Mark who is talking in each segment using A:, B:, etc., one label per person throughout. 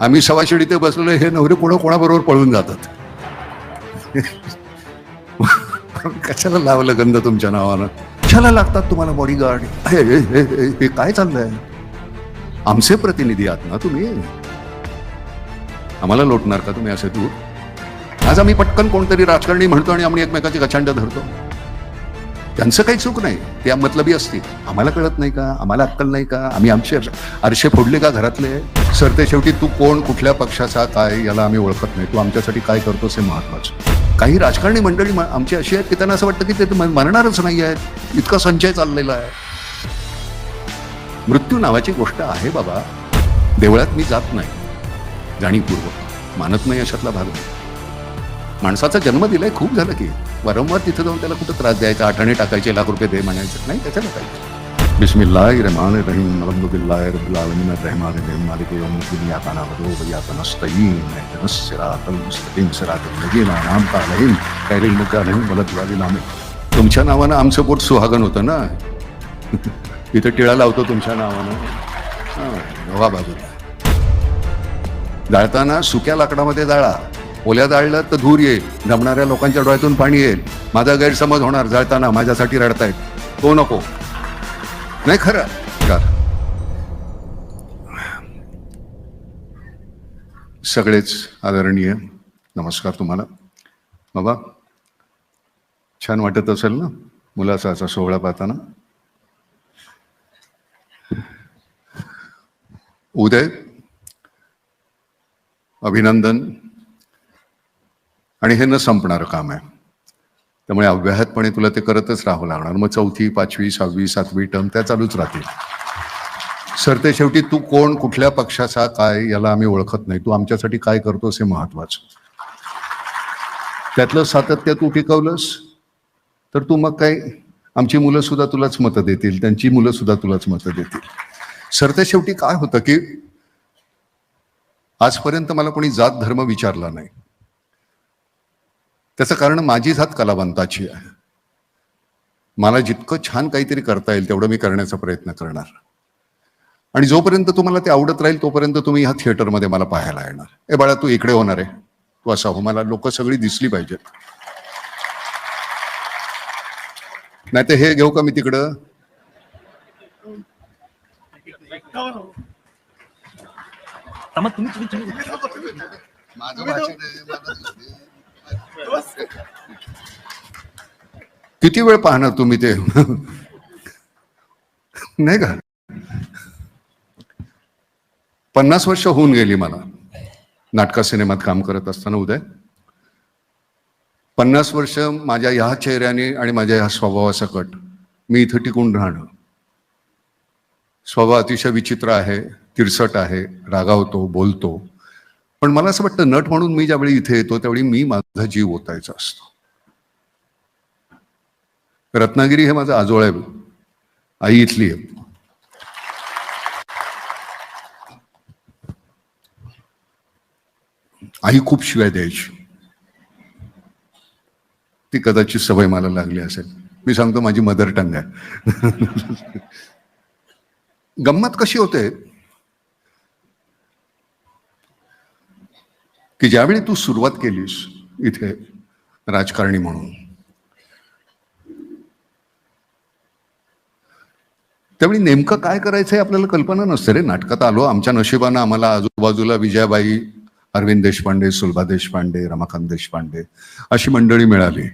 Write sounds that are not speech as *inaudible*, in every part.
A: आम्ही सवाशिडी ते बसलेलो हे नवरे कोणा कोणाबरोबर पळून जातात? कशाला लावलं गंध तुमच्या नावानं? कशाला लागतात तुम्हाला बॉडीगार्ड हे हे- हे- हे- काय चाललंय? आमचे प्रतिनिधी आहात ना तुम्ही? आम्हाला लोटणार का तुम्ही असे दूर? आज आम्ही पटकन कोणतरी राजकारणी म्हणतो आणि आम्ही एकमेकाची गचांड धरतो. त्यांचं काही चूक नाही. त्या मतलबी असतील. आम्हाला कळत नाही का? आम्हाला अक्कल नाही का? आम्ही आमचे आरशे फोडले का घरातले? सर ते शेवटी तू कोण? कुठल्या पक्षाचा? काय? याला आम्ही ओळखत नाही. तू आमच्यासाठी काय करतोस हे महत्वाचं. काही राजकारणी मंडळी म- आमची अशी आहेत की त्यांना असं वाटतं की ते म- मरणारच नाही आहेत. इतका संचय चाललेला आहे. मृत्यू नावाची गोष्ट आहे बाबा. देवळात मी जात नाही. जाणीवपूर्वक. मानत नाही अशातला भाग. माणसाचा जन्म दिलाय खूप झालं की. वारंवार तिथं जाऊन त्याला कुठं त्रास द्यायचा? आठाणे टाकायचे लाख रुपये दे म्हणायचं. नाही त्याच्याला काय बिस्मिल्लाह रहमान रहीम अलहमदुलिल्लाह रब्बिल आलमीन रहमान रहीम मालिक यौमिद्दीन इय्याका नअबुदु व इय्याका नस्तईन इहदिनस सिरातल मुस्तकीम सिरातल लजीना अन'अमत अलैहिम गैरिल मगदूबि अलैहिम वलद्दालिन आमीन तुमच्या नावानं आमचं पोट सुहागन होतं ना? इथं टिळा लावतो तुमच्या नावानं. हां वा बाजूला जाळताना सुक्या लाकडामध्ये जाळा. ओल्या जाळलं तर धूर येईल. जमणाऱ्या लोकांच्या डोळ्यातून पाणी येईल. माझा गैरसमज होणार जाळताना माझ्यासाठी रडतायत. तो नको. नाही खरं. का सगळेच आदरणीय नमस्कार तुम्हाला. बाबा छान वाटत असेल ना मुलाचा असा सोहळा पाहताना? उदय अभिनंदन. आणि हे न संपणारं काम आहे. त्यामुळे अव्याहतपणे तुला ते करतच राहावं लागणार. मग चौथी पाचवी सहावी सातवी टर्म त्या चालूच राहतील. सर ते शेवटी तू कोण कुठल्या पक्षाचा काय याला आम्ही ओळखत नाही. तू आमच्यासाठी काय करतोस हे महत्वाचं. त्यातलं सातत्य तू टिकवलंस तर तू मग काय? आमची मुलं सुद्धा तुलाच मतं देतील. त्यांची मुलं सुद्धा तुलाच मतं देतील. सरते शेवटी काय होतं की आजपर्यंत मला कोणी जात धर्म विचारला नाही. त्याचं कारण माझी जात कलावंताची आहे. मला जितकं छान काहीतरी करता येईल तेवढं मी करण्याचा प्रयत्न करणार. आणि जोपर्यंत तुम्हाला ते आवडत राहील तोपर्यंत तुम्ही ह्या थिएटरमध्ये मला पाहायला येणार. ए बाळा तू इकडे होणार आहे. तू असा हो मला लोक सगळी दिसली पाहिजेत. नाही तर हे घेऊ का मी तिकडं? माझं किती वेळ पाहणार तुम्ही ते? नाही का? पन्नास वर्ष होऊन गेली मला. नाटका सिनेमात काम करत असताना उदय. पन्नास वर्ष माझ्या ह्या चेहऱ्याने आणि माझ्या ह्या स्वभावासकट मी इथं टिकून राहणं. स्वभाव अतिशय विचित्र आहे तिरसट आहे रागावतो बोलतो. पण मला असं वाटतं नट म्हणून मी ज्यावेळी इथे येतो त्यावेळी मी माझा जीव ओतायचा असतो. रत्नागिरी हे माझं आजोळ आहे. आई इथली आहे. आई खूप शिवाय द्यायची. ती कदाचित सवय मला लागली असेल. मी सांगतो माझी मदर टंग आहे. *laughs* गंमत कशी होते की ज्यावेळी तू सुरुवात केलीस इथे राजकारणी म्हणून त्यावेळी नेमकं काय करायचं हे आपल्याला कल्पना नसते रे. नाटकात आलो आमच्या नशिबानं आम्हाला आजूबाजूला विजयाबाई अरविंद देशपांडे सुलभा देशपांडे रमाकांत देशपांडे अशी मंडळी मिळाली.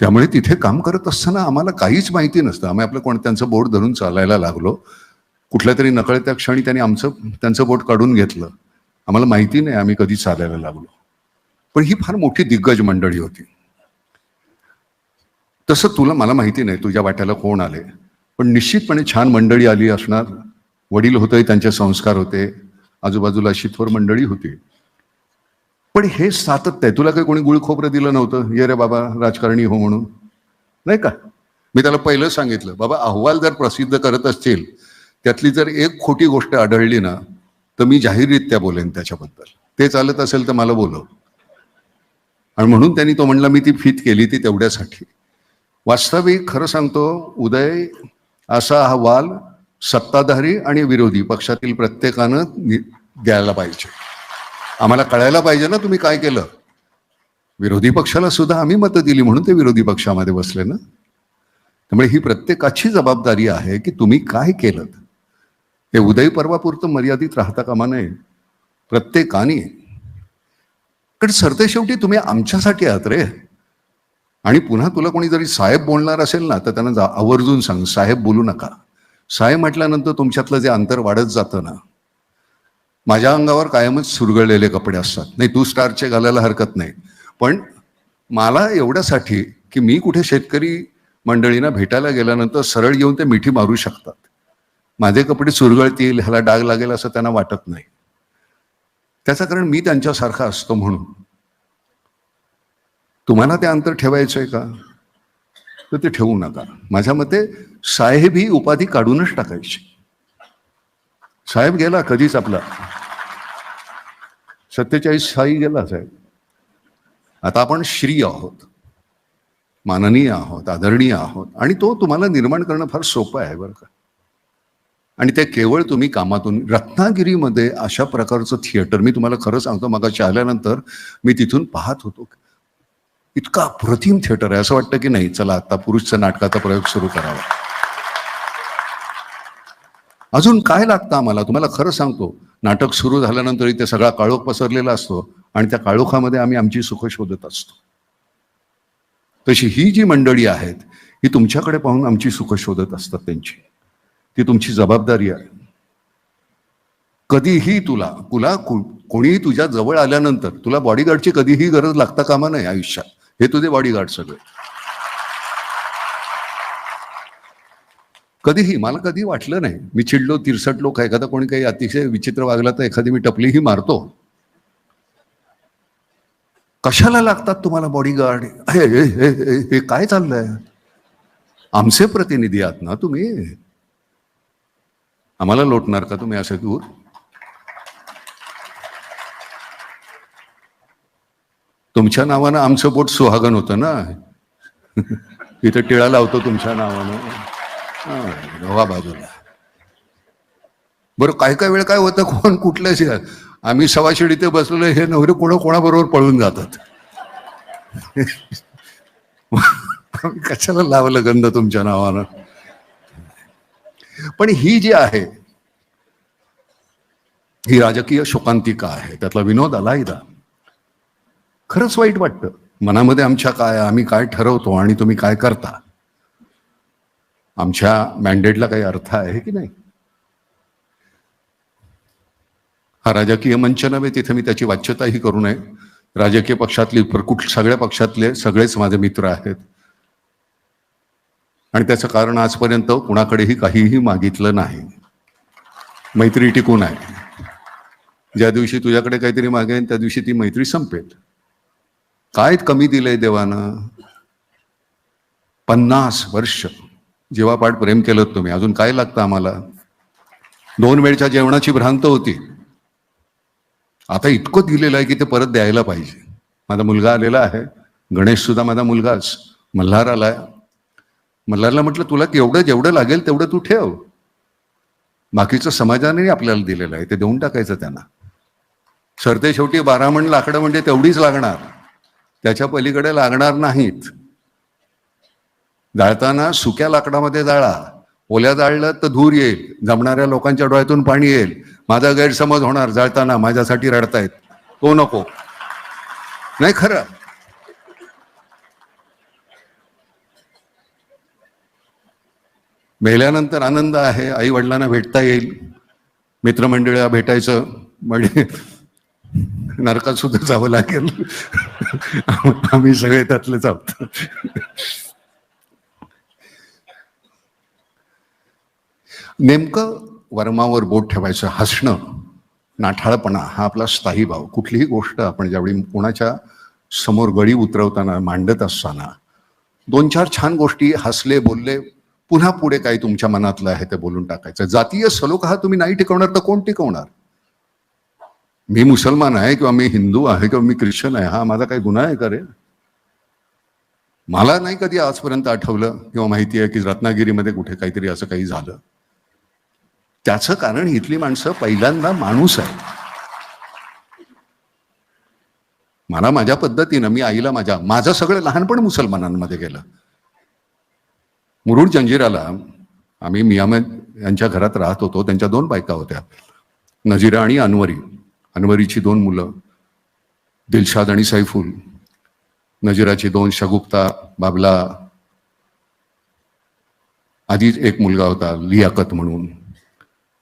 A: त्यामुळे तिथे काम करत असताना आम्हाला काहीच माहिती नसतं. आम्ही आपलं कोण त्यांचं बोट धरून चालायला लागलो. कुठल्या तरी नकळत्या क्षणी त्यांनी आमचं त्यांचं बोट काढून घेतलं. आम्हाला माहिती नाही आम्ही कधी चालायला लागलो. पण ही फार मोठी दिग्गज मंडळी होती. तसं तुला मला माहिती नाही तुझ्या वाट्याला कोण आले. पण निश्चितपणे छान मंडळी आली असणार. वडील होते त्यांचे संस्कार होते. आजूबाजूला अशी थोर मंडळी होती. पण हे सातत्य आहे तुला काही कोणी गुळ खोबरं दिलं नव्हतं? ये रे बाबा राजकारणी हो म्हणून. नाही का? मी त्याला पहिलं सांगितलं बाबा अहवाल जर प्रसिद्ध करत असतील त्यातली जर एक खोटी गोष्ट आढळली ना तर मी जाहीररित्या बोलेन त्याच्याबद्दल. ते चालत असेल तर मला बोलव. आणि म्हणून त्यांनी तो म्हणला मी ती फित केली ती तेवढ्यासाठी. वास्तविक खरं सांगतो उदय असा अहवाल सत्ताधारी आणि विरोधी पक्षातील प्रत्येकानं द्यायला पाहिजे. आम्हाला कळायला पाहिजे ना तुम्ही काय केलं. विरोधी पक्षाला सुद्धा आम्ही मतं दिली म्हणून ते विरोधी पक्षामध्ये बसले ना. त्यामुळे ही प्रत्येकाची जबाबदारी आहे की तुम्ही काय केलं हे उदय पर्वापुरतं मर्यादित राहता कामा नये. प्रत्येकाने. कारण सरते शेवटी तुम्ही आमच्यासाठी आहात रे. आणि पुन्हा तुला कोणी जरी साहेब बोलणार असेल ना तर त्यांना जा- आवर्जून सांग साहेब बोलू नका. साहेब म्हटल्यानंतर तुमच्यातलं जे अंतर वाढत जातं ना माझ्या अंगावर कायमच सुरगळलेले कपडे असतात. नाही तू स्टारचे घालायला हरकत नाही. पण मला एवढ्यासाठी की मी कुठे शेतकरी मंडळींना भेटायला गेल्यानंतर सरळ येऊन ते मिठी मारू शकतात. माझे कपडे सुरगळतील ह्याला डाग लागेल असं त्यांना वाटत नाही. त्याचं कारण मी त्यांच्यासारखा असतो म्हणून. तुम्हाला ते अंतर ठेवायचं आहे का? तर ते ठेवू नका. माझ्या मते साहेब ही उपाधी काढूनच टाकायची. साहेब गेला कधीच आपला. सत्तेचाळीस साई गेला साहेब. आता आपण श्री आहोत. माननीय आहोत आदरणीय आहोत. आणि तो तुम्हाला निर्माण करणं फार सोपं आहे बरं का. आणि ते केवळ तुम्ही कामातून रत्नागिरीमध्ये अशा प्रकारचं थिएटर मी तुम्हाला खरं सांगतो मग आल्यानंतर मी तिथून पाहत होतो. इतका अप्रतिम थिएटर आहे. असं वाटतं की नाही चला आता पुरुषचा नाटकाचा प्रयोग सुरू करावा. अजून काय लागतं आम्हाला? तुम्हाला खरं सांगतो नाटक सुरू झाल्यानंतर इथे सगळा काळोख पसरलेला असतो आणि त्या काळोखामध्ये आम्ही आमची सुख शोधत असतो. तशी ही जी मंडळी आहेत ही तुमच्याकडे पाहून आमची सुख शोधत असतात त्यांची. ती तुमची जबाबदारी आहे. कधीही तुला तुला कोणीही तुझ्या जवळ आल्यानंतर तुला बॉडीगार्डची कधीही गरज लागता कामा नाही आयुष्यात. हे तुझे बॉडीगार्ड सगळे. कधीही मला कधी वाटलं नाही. मी चिडलो तिरसट लोक एखादा कोणी काही अतिशय विचित्र वागला तर एखादी मी टपलीही मारतो. कशाला लागतात तुम्हाला बॉडीगार्ड हे काय चाललंय? आमचे प्रतिनिधी आहात ना तुम्ही? आम्हाला लोटणार का तुम्ही असं दूर? तुमच्या नावानं आमचं पोट सुहागन होतं ना? इथं टिळा लावतो तुमच्या नावानं. नवा बाजूला. बरं काय काय वेळ काय होतं कोण कुठल्याच आम्ही सवाशिडी ते बसलेलो हे नवरे कोण कोणाबरोबर पळून जातात. कशाला लावलं गंध तुमच्या नावानं? पण ही जी आहे ही राजकीय शोकांतिका आहे त्यातला विनोद आलायदा खरंच वाईट वाटतं. मनामध्ये आमच्या काय आम्ही काय ठरवतो आणि तुम्ही काय करता? आमच्या मॅन्डेटला काही अर्थ आहे की नाही? हा राजकीय मंच नव्हे तिथे मी त्याची वाच्यताही करू नये. राजकीय पक्षातली कुठ सगळ्या पक्षातले सगळेच माझे मित्र आहेत. आणि त्याचं कारण आजपर्यंत कुणाकडेही काहीही मागितलं नाही. मैत्री टिकून आहे. ज्या दिवशी तुझ्याकडे काहीतरी मागेन त्या दिवशी ती मैत्री संपेल. काय कमी दिलंय देवानं? पन्नास वर्ष. जीवापाठ प्रेम केलं तुम्ही. अजून काय लागतं आम्हाला? दोन वेळच्या जेवणाची भ्रांत होती. आता इतकं दिलेलं आहे की ते परत द्यायला पाहिजे. माझा मुलगा आलेला आहे. गणेश सुद्धा माझा मुलगाच. मल्हार आलाय. मल्हारला म्हटलं तुला केवढं जेवढं लागेल तेवढं तू ठेव. बाकीचं समाजाने आपल्याला दिलेलं आहे ते देऊन टाकायचं त्यांना. सरते शेवटी बारा मण लाकडं म्हणजे तेवढीच लागणार. त्याच्या पलीकडे लागणार नाहीत. जाळताना सुक्या लाकडामध्ये जाळा. ओल्या जाळलं तर धूर येईल. जमणाऱ्या लोकांच्या डोळ्यातून पाणी येईल. माझा गैरसमज होणार जाळताना माझ्यासाठी रडतायत. तो नको. नाही खरं. मेल्यानंतर आनंद आहे आई वडिलांना भेटता येईल. मित्रमंडळीला भेटायचं म्हणजे नरकात सुद्धा जावं लागेल. आम्ही सगळे त्यातले आहोत. नेमकं वर्मावर बोट ठेवायचं हसणं नाठाळपणा हा आपला स्थायी भाव. कुठलीही गोष्ट आपण ज्यावेळी कोणाच्या समोर गळी उतरवताना मांडत असताना दोन चार छान गोष्टी हसले बोलले पुन्हा पुढे काही तुमच्या मनातलं आहे ते बोलून टाकायचं. जातीय सलोख हा तुम्ही नाही टिकवणार तर कोण टिकवणार? मी मुसलमान आहे किंवा मी हिंदू आहे किंवा मी ख्रिश्चन आहे हा माझा काही गुन्हा आहे का रे? मला नाही कधी आजपर्यंत आठवलं किंवा माहिती आहे की रत्नागिरीमध्ये कुठे काहीतरी असं काही झालं. त्याचं कारण इथली माणसं पहिल्यांदा माणूस आहे मला माझ्या पद्धतीनं मी आईला माझ्या माझं सगळं लहानपण मुसलमानांमध्ये गेलं. मुरुड जंजिराला आम्ही मियामद यांच्या घरात राहत होतो. त्यांच्या दोन बायका होत्या. नजीरा आणि अनवरी. अनवरीची दोन मुलं. दिलशाद आणि सैफुल. नजीराची दोन शगुप्ता बाबला. आधीच एक मुलगा होता लियाकत म्हणून.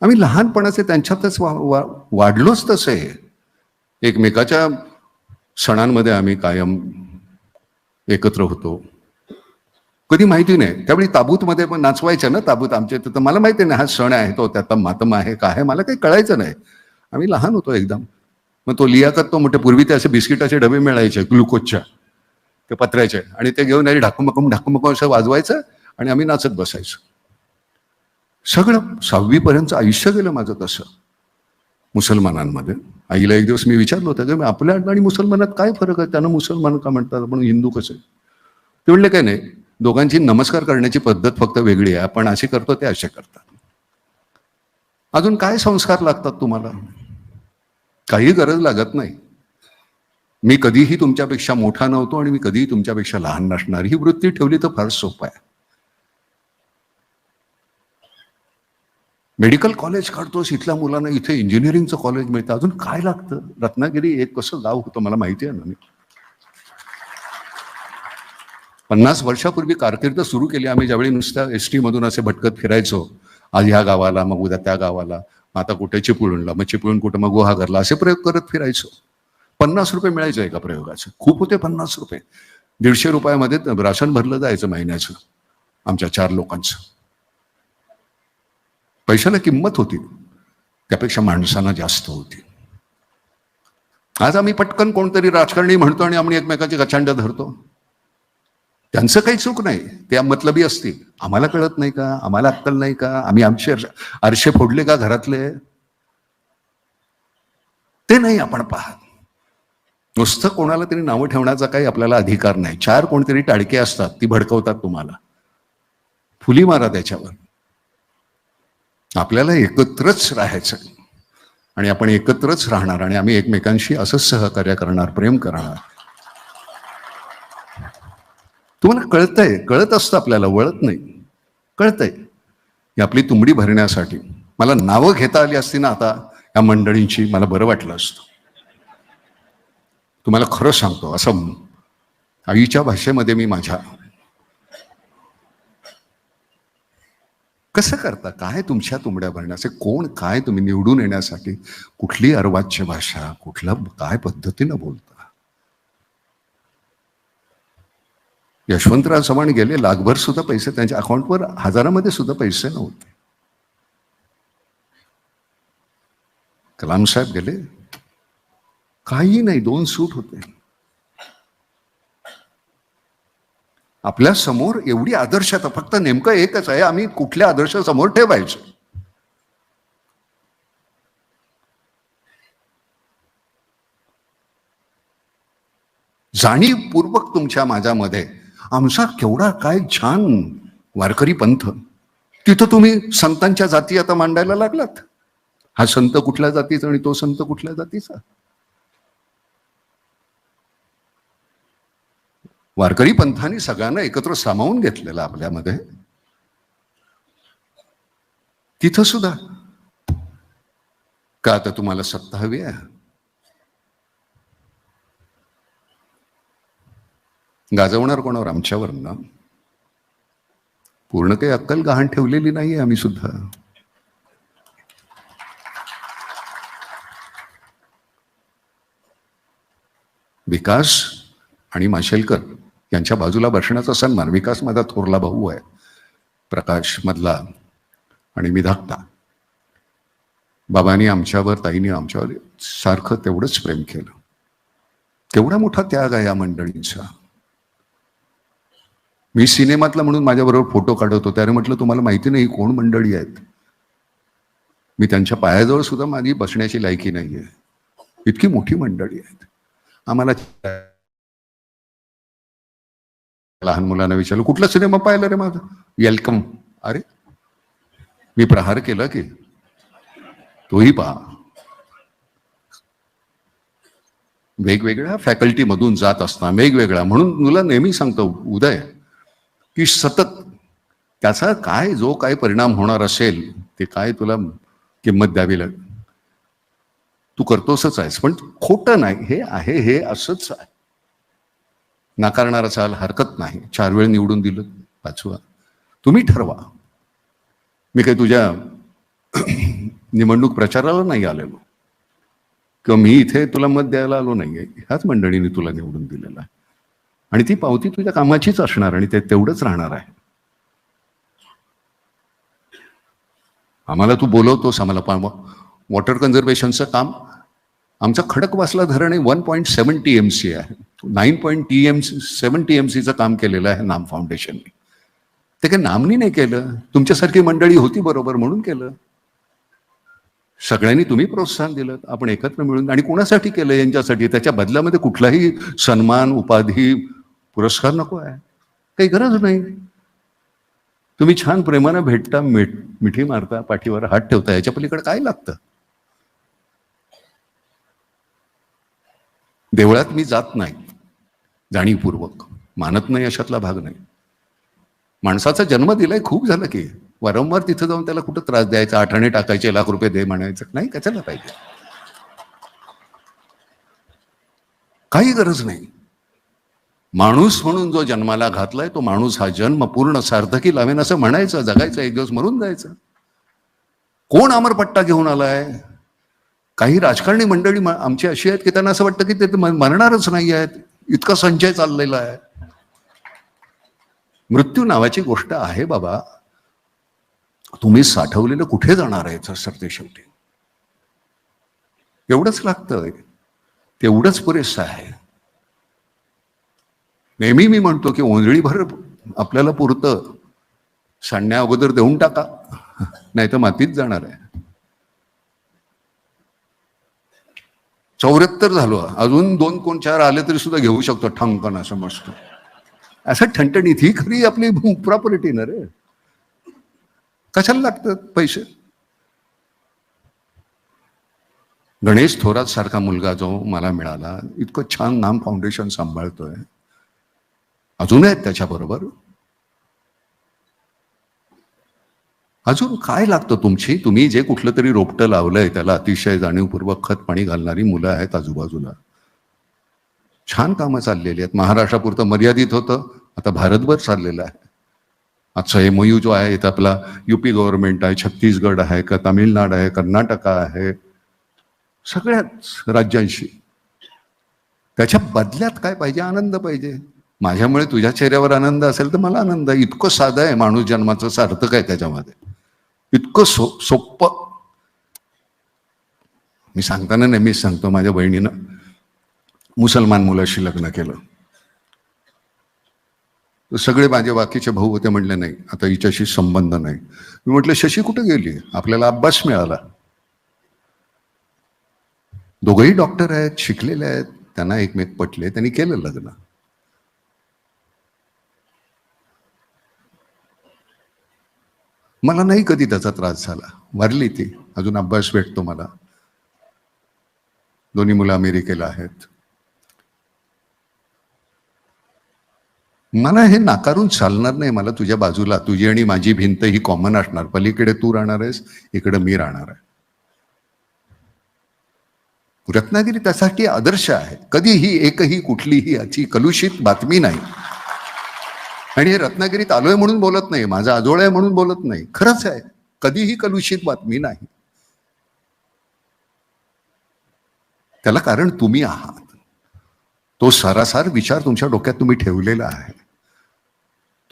A: आम्ही लहानपणाचे त्यांच्यातच वा, वा, वाढलोच तसे. एकमेकाच्या सणांमध्ये आम्ही कायम एकत्र होतो. कधी माहिती नाही. त्यावेळी ताबूतमध्ये पण नाचवायच्या ना ताबूत आमच्या इथं. तर मला माहिती नाही हा सण आहे तो त्याचा मातम आहे काय आहे मला काही कळायचं नाही. आम्ही लहान होतो एकदम. मग तो लियाकत तो मोठे पूर्वी ते असे बिस्किटाचे डबे मिळायचे ग्लुकोजच्या ते पत्र्याचे. आणि ते घेऊन आणि ढाकूमकूम ढाकूमकूम असं वाजवायचं आणि आम्ही नाचत बसायचो. सगळं सहावीपर्यंत आयुष्य गेलं माझं तसं. मुसलमानांमध्ये. आईला एक दिवस मी विचारलं होतं की आपल्या आणि मुसलमानात काय फरक आहे? त्यांना मुसलमान का म्हणतात आपण हिंदू कसे? ते म्हणले काय नाही. दोघांची नमस्कार करण्याची पद्धत फक्त वेगळी आहे. आपण अशी करतो ते असे करतात. अजून काय संस्कार लागतात तुम्हाला? काही गरज लागत नाही. मी कधीही तुमच्यापेक्षा मोठा नव्हतो आणि मी कधीही तुमच्यापेक्षा लहान नसणार. ही वृत्ती ठेवली तर फार सोपं आहे. मेडिकल कॉलेज काढतोस इथल्या मुलांना इथे इंजिनिअरिंगचं कॉलेज मिळतं. अजून काय लागतं? रत्नागिरी एक कसं गाव होतं मला माहिती आहे ना? मी पन्नास वर्षापूर्वी कारकीर्द सुरू केली. आम्ही ज्यावेळी नुसत्या एस मधून असे भटकत फिरायचो आज ह्या गावाला मग उद्या त्या गावाला मग आता कुठे चिपळूणला मग चिपळूण कुठं मग गुहागरला असे प्रयोग करत फिरायचो. पन्नास रुपये मिळायचे एका प्रयोगाचे. खूप होते पन्नास रुपये. दीडशे रुपयामध्ये राशन भरलं जायचं महिन्याचं आमच्या चार लोकांचं. पैशाला किंमत होती. त्यापेक्षा माणसांना जास्त होती. आज आम्ही पटकन कोणतरी राजकारणी म्हणतो आणि आम्ही एकमेकाची गचांड धरतो. त्यांचं काही चूक नाही. त्या मतलबी असतील. आम्हाला कळत नाही का? आम्हाला अक्कल नाही का? आम्ही आमचे आरशे- फोडले का घरातले? ते नाही आपण पाहत. नुसतं कोणाला तरी नावं ठेवण्याचा काही आपल्याला अधिकार नाही. चार कोणतरी टाळके असतात ती भडकवतात तुम्हाला. फुली मारा त्याच्यावर. आपल्याला एकत्रच राहायचं. आणि आपण एकत्रच राहणार आणि आम्ही एकमेकांशी असंच सहकार्य करणार प्रेम करणार. तुम्हाला कळतंय कळत असतं आपल्याला वळत नाही. कळतंय. ही आपली तुंबडी भरण्यासाठी. मला नावं घेता आली असती ना आता या मंडळींची मला बरं वाटलं असतं. तुम्हाला खरं सांगतो असं आईच्या भाषेमध्ये मी माझ्या कसं करता? काय तुमच्या तुंबड्या भरण्याचे कोण काय तुम्ही निवडून येण्यासाठी? कुठली अर्वाच्य भाषा? कुठलं काय पद्धतीनं बोलता? यशवंतराव चव्हाण गेले लाखभर सुद्धा पैसे त्यांच्या अकाउंटवर हजारामध्ये सुद्धा पैसे नव्हते. कलाम साहेब गेले. काही नाही दोन सूट होते. आपल्यासमोर एवढी आदर्शता फक्त नेमकं एकच आहे आम्ही कुठल्या आदर्श समोर ठेवायचो? जाणीवपूर्वक तुमच्या माझ्यामध्ये आमचा केवढा काय छान वारकरी पंथ. तिथं तुम्ही संतांच्या जाती आता मांडायला लागलात. हा संत कुठल्या जातीचा आणि तो संत कुठल्या जातीचा? वारकरी पंथाने सगळ्यांना एकत्र सामावून घेतलेलं आपल्यामध्ये. तिथं सुद्धा. का आता तुम्हाला सत्ता हवी आहे? गाजवणार कोणावर? आमच्यावर ना पूर्ण काही अक्कल गहाण ठेवलेली नाही आम्ही सुद्धा. विकास आणि माशेलकर यांच्या बाजूला बसण्याचा सन्मान विकास माझा थोरला भाऊ आहे. प्रकाश मधला आणि मी धाकटा. बाबांनी आमच्यावर ताईने आमच्यावर सारखं तेवढंच प्रेम केलं. तेवढा मोठा त्याग आहे या मंडळींचा. मी सिनेमातला म्हणून माझ्याबरोबर फोटो काढवतो त्याने म्हटलं तुम्हाला माहिती नाही कोण मंडळी आहेत? मी त्यांच्या पायाजवळ सुद्धा माझी बसण्याची लायकी नाहीये. इतकी मोठी मंडळी आहेत. आम्हाला लहान मुलांना विचारलं कुठला सिनेमा पाहिला रे माझा? वेलकम. अरे मी प्रहार केला की. तोही पहा. वेगवेगळ्या फॅकल्टीमधून जात असता वेगवेगळ्या म्हणून तुला नेहमी सांगतो उदय की सतत त्याचा काय जो काय परिणाम होणार असेल ते काय तुला किंमत द्यावी लागेल? तू करतोसच आहेस पण खोटं नाही. हे आहे हे असंच आहे. नाकारणारा चाल हरकत नाही. चार वेळ निवडून दिलं पाचवा. तुम्ही ठरवा. मी काही तुझ्या निवडणूक प्रचाराला नाही आलेलो. किंवा मी इथे तुला मत द्यायला आलो नाहीये. ह्याच मंडळीने तुला निवडून दिलेला आहे. आणि ती पावती तुझ्या कामाचीच असणार आणि ते तेवढंच राहणार आहे. आम्हाला तू बोलवतोस आम्हाला पा वॉटर कन्झर्वेशनचं काम. आमचा खडकवासला धरण आहे one point seven T M C आहे. Nine point T M C seven T M सीचं काम केलेलं आहे नाम फाउंडेशनने ते काही नामनी नाही केलं. तुमच्यासारखी मंडळी होती बरोबर म्हणून केलं. सगळ्यांनी तुम्ही प्रोत्साहन दिलं. आपण एकत्र मिळून आणि कोणासाठी केलं यांच्यासाठी? त्याच्या बदल्यामध्ये कुठलाही सन्मान उपाधी पुरस्कार नको आहे. काही गरज नाही. तुम्ही छान प्रेमानं भेटता मिठ मिठी मारता पाठीवर हात ठेवता याच्या पलीकडे काय लागतं? देवळात मी जात नाही. जाणीवपूर्वक. मानत नाही अशातला भाग नाही. माणसाचा जन्म दिलाय खूप झालं की. वारंवार तिथं जाऊन त्याला कुठं त्रास द्यायचा आठवणे टाकायचे लाख रुपये दे म्हणायचं. नाही कशाला पाहिजे? काही गरज नाही. माणूस म्हणून जो जन्माला घातलाय तो माणूस हा जन्म पूर्ण सार्थकी लावेन असं म्हणायचं जगायचं एक दिवस मरून जायचं. कोण अमरपट्टा घेऊन आलाय? काही राजकारणी मंडळी आमची अशी आहेत की त्यांना असं वाटतं की ते तर मरणारच नाही आहेत. इतका संचय चाललेला आहे. मृत्यू नावाची गोष्ट आहे बाबा. तुम्ही साठवलेलं कुठे जाणार आहे सर ते शेवटी? एवढंच लागतं तेवढंच पुरेसं आहे. नेहमी मी म्हणतो की ओंजळीभर आपल्याला पुरतं. सांडण्या अगोदर देऊन टाका. नाही तर मातीत जाणार आहे. चौऱ्याहत्तर झालो. अजून दोन कोण चार आले तरी सुद्धा घेऊ शकतो. ठंकण असं मस्त. असं ठणठणीत ही खरी आपली प्रॉपर्टी ना रे. कशाला लागतात पैसे? गणेश थोरात सारखा मुलगा जो मला मिळाला इतकं छान नाम फाउंडेशन सांभाळतोय. अजून आहेत त्याच्याबरोबर? अजून काय लागतं तुमची? तुम्ही जे कुठलं तरी रोपटं लावलंय त्याला अतिशय जाणीवपूर्वक खत पाणी घालणारी मुलं आहेत आजूबाजूला. छान कामं चाललेली आहेत. महाराष्ट्रापुरतं मर्यादित होतं. आता भारतभर चाललेलं आहे. आजचा एमओयू जो आहे इथं आपला युपी गव्हर्नमेंट आहे छत्तीसगड आहे का तामिळनाड आहे कर्नाटका आहे. सगळ्याच राज्यांशी. त्याच्या बदल्यात काय पाहिजे? आनंद पाहिजे. माझ्यामुळे तुझ्या चेहऱ्यावर आनंद असेल तर मला आनंद आहे. इतकं साधं आहे माणूस जन्माचं सार्थक आहे त्याच्यामध्ये. इतकं सो सोप्प. मी सांगताना नेहमीच सांगतो माझ्या बहिणीनं. मुसलमान मुलाशी लग्न केलं. सगळे माझे बाकीचे भाऊ होते म्हणले नाही आता हिच्याशी संबंध नाही. मी म्हटलं शशी कुठे गेली? आपल्याला अभ्यास मिळाला. दोघंही डॉक्टर आहेत शिकलेले आहेत. त्यांना एकमेक पटले त्यांनी केलं लग्न. मला नाही कधी त्याचा त्रास झाला. वारली ती. अजून अभ्यास भेटतो मला. दोन्ही मुलं अमेरिकेला आहेत. मला हे नाकारून चालणार नाही. मला तुझ्या बाजूला तुझी आणि माझी भिंत ही कॉमन असणार. पलीकडे तू राहणार आहेस इकडे मी राहणार आहे. रत्नागिरी त्यासाठी आदर्श आहे. कधीही एकही कुठलीही अशी कलुषित बातमी नाही. आणि हे रत्नागिरीत आलोय म्हणून बोलत नाही माझा आजोळ आहे म्हणून बोलत नाही. खरंच आहे. कधीही कलुषित बातमी नाही. त्याला कारण तुम्ही आहात. तो सारासार विचार तुमच्या डोक्यात तुम्ही ठेवलेला आहे.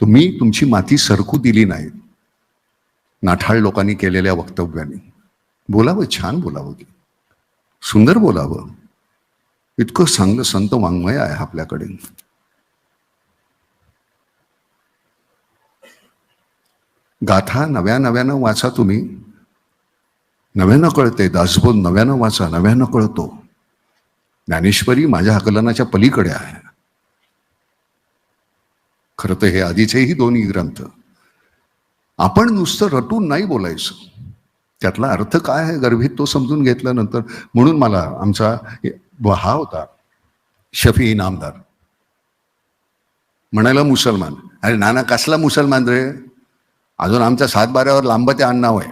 A: तुम्ही तुमची माती सरकू दिली नाही. नाठाळ लोकांनी केलेल्या वक्तव्याने. बोलावं छान बोलावं की. सुंदर बोलावं. इतकं चांगलं संत वाङ्मय आहे आपल्याकडे. गाथा नव्या नव्यानं वाचा तुम्ही. नव्यानं कळते दासबोध नव्यानं वाचा नव्यानं कळतो. ज्ञानेश्वरी माझ्या आकलनाच्या पलीकडे आहे. खरं तर हे आधीचेही दोन्ही ग्रंथ. आपण नुसतं रटून नाही बोलायचं. त्यातला अर्थ काय आहे गर्भित तो समजून घेतल्यानंतर म्हणून मला आमचा हा होता शफी इनामदार म्हणायला मुसलमान अरे नाना कसला मुसलमान रे? अजून आमच्या सातबाऱ्यावर लांब ते आडनाव आहे.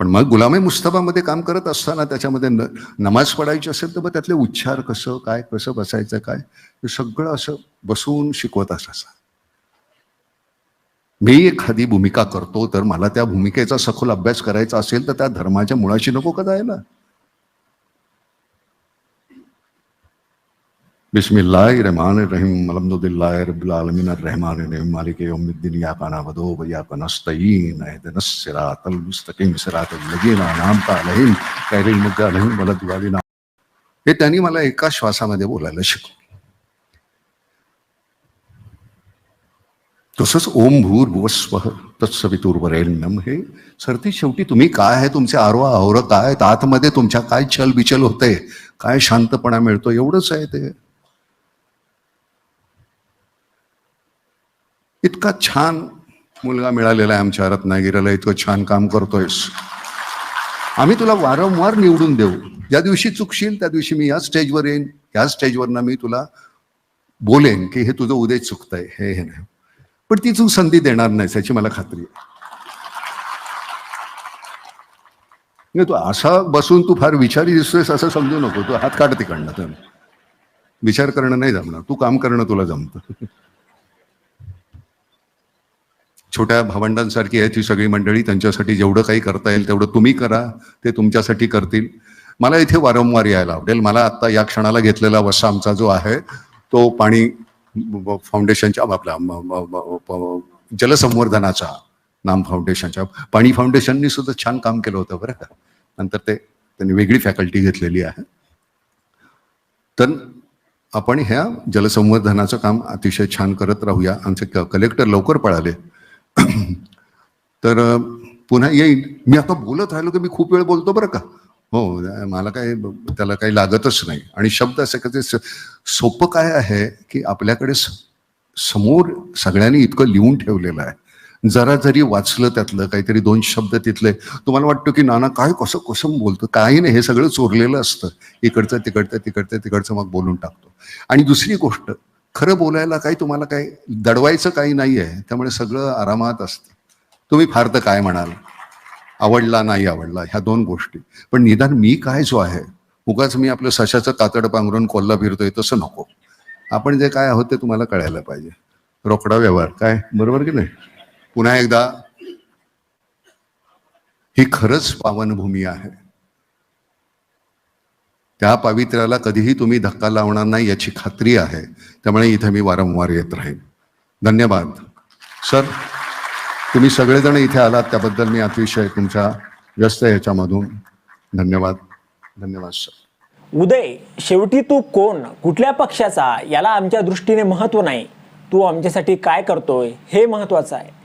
A: पण मग गुलामी मुस्तफामध्ये काम करत असताना त्याच्यामध्ये न नमाज पडायची असेल तर मग त्यातले उच्चार कसं काय कसं बसायचं काय हे सगळं असं बसून शिकवत असायचं. मी एखादी भूमिका करतो तर मला त्या भूमिकेचा सखोल अभ्यास करायचा असेल तर त्या धर्माच्या मुळाशी नको का जायला बिस्मिल्लाह रहमान रहीम अलहमदुलिल्लाह रब्बिल आलमीन अर्रहमान अर्रहीम मालिक यौमिद्दीन इय्याका नअबुदु व इय्याका नस्तईन इहदिनस सिरातल मुस्तकीम सिरातल लजीना अनअमता अलैहिम गैरिल मग्दूबि अलैहिम वलद्दालिन हे त्यांनी मला एका श्वासामध्ये बोलायला शिकवलं. तसंच ओम भूर भुवस्व तत्सवितुर्वरेण्यम हे. सरती शेवटी तुम्ही काय आहे? तुमचे आरोह आवरं काय? आहेत, आतमध्ये तुमच्या काय चल बिचल होते काय शांतपणा मिळतो एवढंच आहे ते. इतका छान मुलगा मिळालेला आहे आमच्या रत्नागिरीला इतकं छान काम करतोयस. आम्ही तुला वारंवार निवडून देऊ. ज्या दिवशी चुकशील त्या दिवशी मी या स्टेजवर येईन. या स्टेजवरनं मी तुला बोलेन की हे तुझं उद्या चुकतंय. हे हे नाही. पण ती तू संधी देणार नाहीस याची मला खात्री आहे. नाही, तू असा बसून तू फार विचारी दिसतोयस असं समजू नको. तू हात काढ तिकडनं. तर विचार करणं नाही जमणार. तू काम करणं तुला जमतं. छोट्या भावंडांसारखी आहे ती सगळी मंडळी त्यांच्यासाठी जेवढं काही करता येईल तेवढं तुम्ही करा ते तुमच्यासाठी करतील. मला इथे वारंवार यायला आवडेल. मला आत्ता या क्षणाला घेतलेला वसा आमचा जो आहे तो पाणी फाउंडेशनच्या आपला जलसंवर्धनाचा नाम फाउंडेशनच्या. पाणी फाउंडेशननी सुद्धा छान काम केलं होतं बरं का. नंतर ते त्यांनी वेगळी फॅकल्टी घेतलेली आहे. तर आपण ह्या जलसंवर्धनाचं काम अतिशय छान करत राहूया. आमचे क- कलेक्टर लवकर पळाले. *clears throat* तर पुन्हा येईल. मी आता बोलत राहिलो की मी खूप वेळ बोलतो बरं का? हो मला काय त्याला काही लागतच नाही. आणि शब्द असे कसे सोपं काय आहे की आपल्याकडे स- समोर सगळ्यांनी इतकं लिहून ठेवलेलं आहे. जरा जरी वाचलं त्यातलं काहीतरी दोन शब्द तिथले तुम्हाला वाटतं की नाना काय कसं कसं बोलतो? काही नाही हे सगळं चोरलेलं असतं. इकडचं तिकडचं तिकडचं तिकडचं मग बोलून टाकतो. आणि दुसरी गोष्ट खरं बोलायला काही तुम्हाला काही दडवायचं काही नाही आहे त्यामुळे सगळं आरामात असतं. तुम्ही फार तर काय म्हणाल? आवडला नाही आवडला ह्या दोन गोष्टी. पण निदान मी काय जो आहे उगाच मी आपलं सशाचं कातड पांघरून कोल्हा फिरतोय तसं नको. आपण जे काय आहोत ते तुम्हाला कळायला पाहिजे. रोकडा व्यवहार काय? बरोबर की नाही? पुन्हा एकदा ही खरंच पावनभूमी आहे. त्या पावित्र्याला कधीही तुम्ही धक्का लावणार नाही याची खात्री आहे. त्यामुळे इथे मी वारंवार येत राहीन. धन्यवाद. सर तुम्ही सगळेजण इथे आलात त्याबद्दल मी अतिशय तुमच्या व्यस्त याच्यामधून धन्यवाद. धन्यवाद सर.
B: उदय शेवटी तू कोण? कुठल्या पक्षाचा? याला आमच्या दृष्टीने महत्त्व नाही. तू आमच्यासाठी काय करतोय? हे महत्त्वाचं आहे.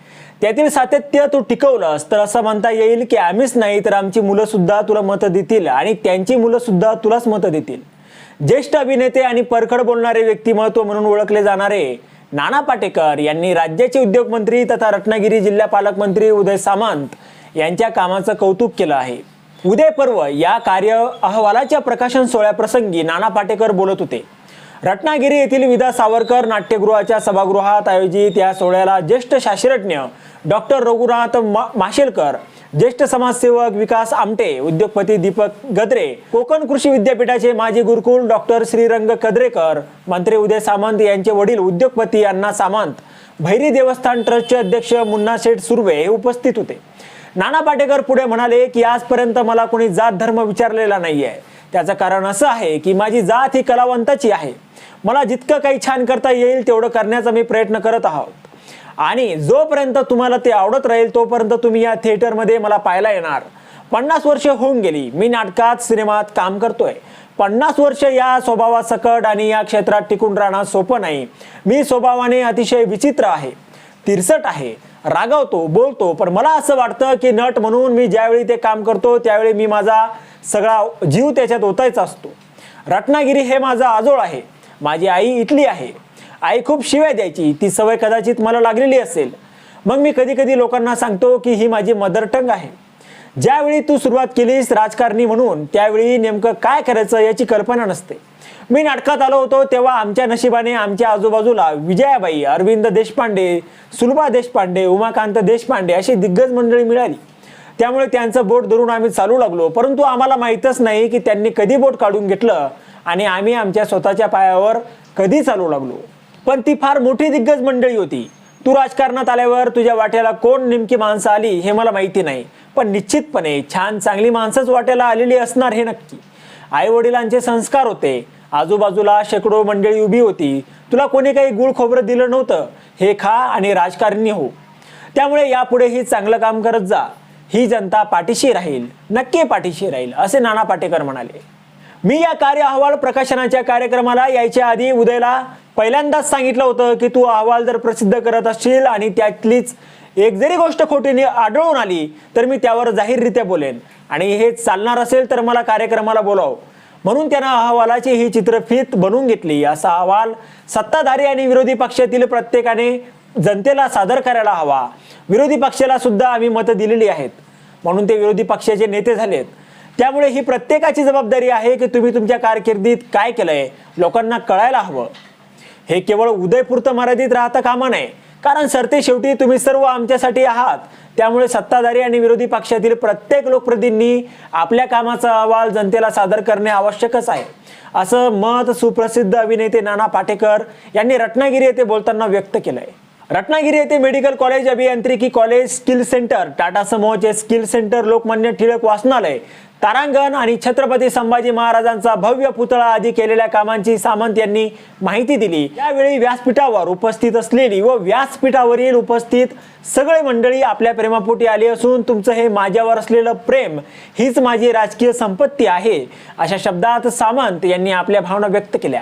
B: त्यातील सातत्य तू टिकवलंस तर असं म्हणता येईल की आम्हीच नाही तर आमची मुलं सुद्धा तुला मतं देतील आणि त्यांची मुलं सुद्धा तुलाच मतं देतील. ज्येष्ठ अभिनेते आणि परखड बोलणारे व्यक्तिमत्व म्हणून ओळखले जाणारे नाना पाटेकर यांनी राज्याचे उद्योगमंत्री तथा रत्नागिरी जिल्हा पालकमंत्री उदय सामंत यांच्या कामाचं कौतुक केलं आहे. उदय पर्व या कार्य अहवालाच्या प्रकाशन सोहळ्याप्रसंगी नाना पाटेकर बोलत होते. रत्नागिरी येथील विदा सावरकर नाट्यगृहाच्या सभागृहात आयोजित या सोहळ्याला ज्येष्ठ शास्त्रज्ञ डॉक्टर रघुनाथ माशेलकर ज्येष्ठ समाजसेवक विकास आमटे उद्योगपती दीपक गद्रे कोकण कृषी विद्यापीठाचे माजी गुरुकुल डॉक्टर श्रीरंग कद्रेकर मंत्री उदय सामंत यांचे वडील उद्योगपती अण्णा सामंत भैरी देवस्थान ट्रस्टचे अध्यक्ष मुन्ना शेठ सुर्वे हे उपस्थित होते. नाना पाटेकर पुढे म्हणाले की आजपर्यंत मला कोणी जात धर्म विचारलेला नाही आहे त्याचं कारण असं आहे की माझी जात ही कलावंताची आहे. मला जितकं काही छान करता येईल तेवढं करण्याचा मी प्रयत्न करत आहोत. आणि जोपर्यंत तुम्हाला ते आवडत राहील तोपर्यंत तुम्ही या थिएटरमध्ये मला पाहायला येणार. पन्नास वर्ष होऊन गेली मी नाटकात सिनेमात काम करतोय. पन्नास वर्ष या स्वभावासकट आणि या क्षेत्रात टिकून राहणं सोपं नाही. मी स्वभावाने अतिशय विचित्र आहे तिरसट आहे रागावतो बोलतो पण मला असं वाटतं की नट म्हणून मी ज्यावेळी ते काम करतो त्यावेळी मी माझा सगळा जीव त्याच्यात ओतायचा असतो. रत्नागिरी हे माझा आजोळ आहे. माझी आई इथली आहे. आई खूप शिव्या द्यायची. ती सवय कदाचित मला लागलेली असेल. मग मी कधी कधी लोकांना सांगतो की ही माझी मदर टंग आहे. ज्यावेळी तू सुरुवात केलीस राजकारणी म्हणून त्यावेळी नेमकं काय करायचं याची कल्पना नसते. मी नाटकात आलो होतो तेव्हा आमच्या नशिबाने आमच्या आजूबाजूला विजयाबाई अरविंद देशपांडे सुलभा देशपांडे उमाकांत देशपांडे अशी दिग्गज मंडळी मिळाली. त्यामुळे त्यांचं बोट धरून आम्ही चालू लागलो. परंतु आम्हाला माहीतच नाही की त्यांनी कधी बोट काढून घेतलं आणि आम्ही आमच्या स्वतःच्या पायावर कधी चालू लागलो. पण ती फार मोठी दिग्गज मंडळी होती. तू राजकारणात आल्यावर तुझ्या वाट्याला कोण नेमकी माणसं आली हे मला माहिती नाही. पण निश्चितपणे छान चांगली माणसंच वाट्याला आलेली असणार हे नक्की. आई वडिलांचे संस्कार होते. आजूबाजूला शेकडो मंडळी उभी होती. तुला कोणी काही गुळ खोबरं दिलं नव्हतं. हे खा आणि राजकारणी हो. त्यामुळे यापुढेही चांगलं काम करत जा. ही जनता पाठीशी राहील. नक्की पाठीशी राहील असे नाना पाटेकर म्हणाले. मी या कार्य अहवाल प्रकाशनाच्या कार्यक्रमाला यायच्या आधी उदयला पहिल्यांदाच सांगितलं होतं की तू अहवाल जर प्रसिद्ध करत असशील आणि त्यातलीच एक जरी गोष्ट खोटीने आढळून आली तर मी त्यावर जाहीररित्या बोलेन. आणि हे चालणार असेल तर मला कार्यक्रमाला बोलाव. म्हणून त्यानं अहवालाची ही चित्रफीत बनवून घेतली. असा अहवाल सत्ताधारी आणि विरोधी पक्षातील प्रत्येकाने जनतेला सादर करायला हवा. विरोधी पक्षाला सुद्धा आम्ही मतं दिलेली आहेत. म्हणून ते विरोधी पक्षाचे नेते झालेत. त्यामुळे ही प्रत्येकाची जबाबदारी आहे की तुम्ही तुमच्या कारकिर्दीत काय केलंय लोकांना कळायला हवं. हे केवळ उदयपुरतं मर्यादित राहता कामा नये. कारण सरते शेवटी तुम्ही सर्व आमच्यासाठी आहात. त्यामुळे सत्ताधारी आणि विरोधी पक्षातील प्रत्येक लोकप्रतिनिधी आपल्या कामाचा अहवाल जनतेला सादर करणे आवश्यकच आहे. असं मत सुप्रसिद्ध अभिनेते नाना पाटेकर यांनी रत्नागिरी येथे बोलताना व्यक्त केलंय. रत्नागिरी येथे मेडिकल कॉलेज अभियांत्रिकी कॉलेज स्किल सेंटर टाटा समूहाचे स्किल सेंटर लोकमान्य टिळक वाचनालय तारांगण आणि छत्रपती संभाजी महाराजांचा भव्य पुतळा आदी केलेल्या कामांची सामंत यांनी माहिती दिली. यावेळी व्यासपीठावर उपस्थित असलेली व व्यासपीठावरील उपस्थित सगळे मंडळी आपल्या प्रेमापोटी आली असून तुमचं हे माझ्यावर असलेलं प्रेम हीच माझी राजकीय संपत्ती आहे अशा शब्दात सामंत यांनी आपल्या भावना व्यक्त केल्या.